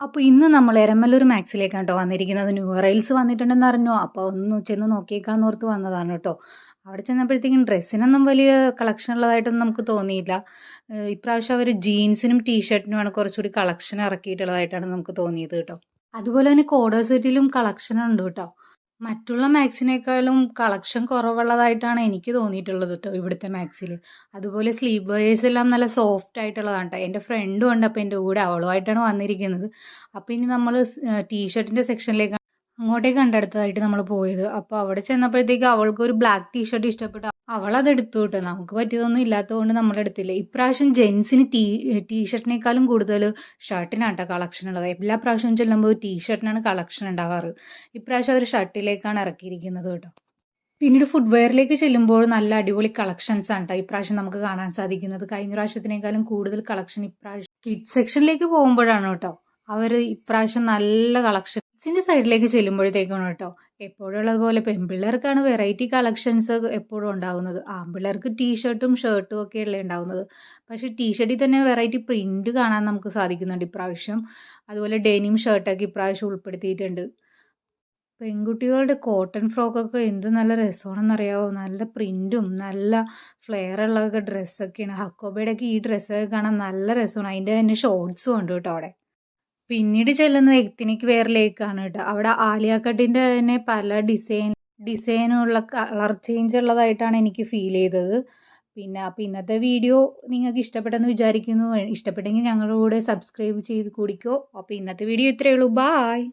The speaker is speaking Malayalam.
അപ്പോൾ ഇന്ന് നമ്മൾ എരമല്ലൂർ മാക്സിലേക്കാണ് കേട്ടോ വന്നിരിക്കുന്നത്. ന്യൂ റെയിൽസ് വന്നിട്ടുണ്ടെന്ന് അറിഞ്ഞോ? അപ്പോൾ ഒന്ന് ചെന്ന് നോക്കിയേക്കാന്ന് ഓർത്ത് വന്നതാണ് കേട്ടോ. അവിടെ ചെന്നപ്പോഴത്തേക്കും ഡ്രസ്സിനൊന്നും വലിയ കളക്ഷൻ ഉള്ളതായിട്ടൊന്നും നമുക്ക് തോന്നിയില്ല. ഇപ്രാവശ്യം അവർ ജീൻസിനും ടീഷർട്ടിനുമാണ് കുറച്ചുകൂടി കളക്ഷൻ ഇറക്കിയിട്ടുള്ളതായിട്ടാണ് നമുക്ക് തോന്നിയത് കേട്ടോ. അതുപോലെ തന്നെ കോഡേഴ്സിറ്റിലും സെറ്റിലും കളക്ഷൻ ഉണ്ട് കേട്ടോ. മറ്റുള്ള മാക്സിനേക്കാളും കളക്ഷൻ കുറവുള്ളതായിട്ടാണ് എനിക്ക് തോന്നിയിട്ടുള്ളത് കേട്ടോ ഇവിടുത്തെ മാക്സിൽ അതുപോലെ സ്ലീവ് വേഴ്സ് എല്ലാം നല്ല സോഫ്റ്റ് ആയിട്ടുള്ളതാണ് കേട്ടോ എന്റെ ഫ്രണ്ടും ഉണ്ട് അപ്പോൾ എന്റെ കൂടെ അവളുമായിട്ടാണ് വന്നിരിക്കുന്നത്. അപ്പോൾ ഇനി നമ്മൾ ടീഷർട്ടിന്റെ സെക്ഷനിലേക്ക് അങ്ങോട്ടേക്ക് കണ്ടെടുത്തതായിട്ട് നമ്മൾ പോയത്. അപ്പോൾ അവിടെ ചെന്നപ്പോഴത്തേക്ക് അവൾക്ക് ഒരു ബ്ലാക്ക് ടീഷർട്ട് ഇഷ്ടപ്പെട്ടു. എടുത്തു കേട്ടോ നമുക്ക് പറ്റിയതൊന്നും ഇല്ലാത്തതുകൊണ്ട് നമ്മൾ എടുത്തില്ല ഇപ്രാവശ്യം ജെൻസിന് ടീ ടീഷർട്ടിനേക്കാളും കൂടുതൽ ഷർട്ടിനാണ് കേട്ടോ കളക്ഷൻ ഉള്ളത് എല്ലാ പ്രാവശ്യവും ചെല്ലുമ്പോൾ ടീഷർട്ടിനാണ് കളക്ഷൻ ഉണ്ടാവാറ്. ഇപ്രാവശ്യം അവർ ഷർട്ടിലേക്കാണ് ഇറക്കിയിരിക്കുന്നത് കേട്ടോ. പിന്നീട് ഫുഡ്വെയറിലേക്ക് ചെല്ലുമ്പോൾ നല്ല അടിപൊളി കളക്ഷൻസ് ആണ് കേട്ടോ ഇപ്രാവശ്യം നമുക്ക് കാണാൻ സാധിക്കുന്നത്. കഴിഞ്ഞ പ്രാവശ്യത്തിനേക്കാളും കൂടുതൽ കളക്ഷൻ ഇപ്രാവശ്യം. കിഡ് സെക്ഷനിലേക്ക് പോകുമ്പോഴാണ് കേട്ടോ. അവർ ഇപ്രാവശ്യം നല്ല കളക്ഷൻ കിഡ്സിന്റെ സൈഡിലേക്ക് ചെല്ലുമ്പോഴത്തേക്കാണ് കേട്ടോ. എപ്പോഴും ഉള്ളതുപോലെ പെൺപിള്ളേർക്കാണ് വെറൈറ്റി കളക്ഷൻസ് എപ്പോഴും ഉണ്ടാകുന്നത്. ആൺപിള്ളേർക്ക് ടീഷർട്ടും ഷർട്ടും ഒക്കെ അല്ലേ ഉണ്ടാകുന്നത്. പക്ഷേ ടീഷർട്ടിൽ തന്നെ വെറൈറ്റി പ്രിന്റ് കാണാൻ നമുക്ക് സാധിക്കുന്നുണ്ട് ഇപ്രാവശ്യം. അതുപോലെ ഡെനിം ഷർട്ടൊക്കെ ഇപ്രാവശ്യം ഉൾപ്പെടുത്തിയിട്ടുണ്ട്. പെൺകുട്ടികളുടെ കോട്ടൺ ഫ്രോക്കൊക്കെ എന്ത് നല്ല രസമാണെന്നറിയാവോ? നല്ല പ്രിന്റും നല്ല ഫ്ലെയർ ഉള്ളതൊക്കെ ഡ്രസ്സൊക്കെയാണ് ഹക്കോബയുടെ ഒക്കെ ഈ ഡ്രസ്സൊക്കെ കാണാൻ നല്ല രസമാണ്. അതിന്റെ തന്നെ ഷോർട്സും ഉണ്ട് കേട്ടോ അവിടെ. പിന്നീട് ചെല്ലുന്നത് എത്തിനിക് വെയറിലേക്കാണ് കേട്ടോ. അവിടെ ആലിയ കട്ടിന്റെ തന്നെ പല ഡിസൈൻ ഡിസൈനുള്ള കളർ ചേഞ്ച് ഉള്ളതായിട്ടാണ് എനിക്ക് ഫീൽ ചെയ്തത്. പിന്നെ അപ്പോൾ ഇന്നത്തെ വീഡിയോ നിങ്ങൾക്ക് ഇഷ്ടപ്പെട്ടെന്ന് വിചാരിക്കുന്നു. ഇഷ്ടപ്പെട്ടെങ്കിൽ ഞങ്ങളുടെ കൂടെ സബ്സ്ക്രൈബ് ചെയ്ത് കൂടിക്കോ. അപ്പോൾ ഇന്നത്തെ വീഡിയോ ഇത്രയേ ഉള്ളൂ. ബായ്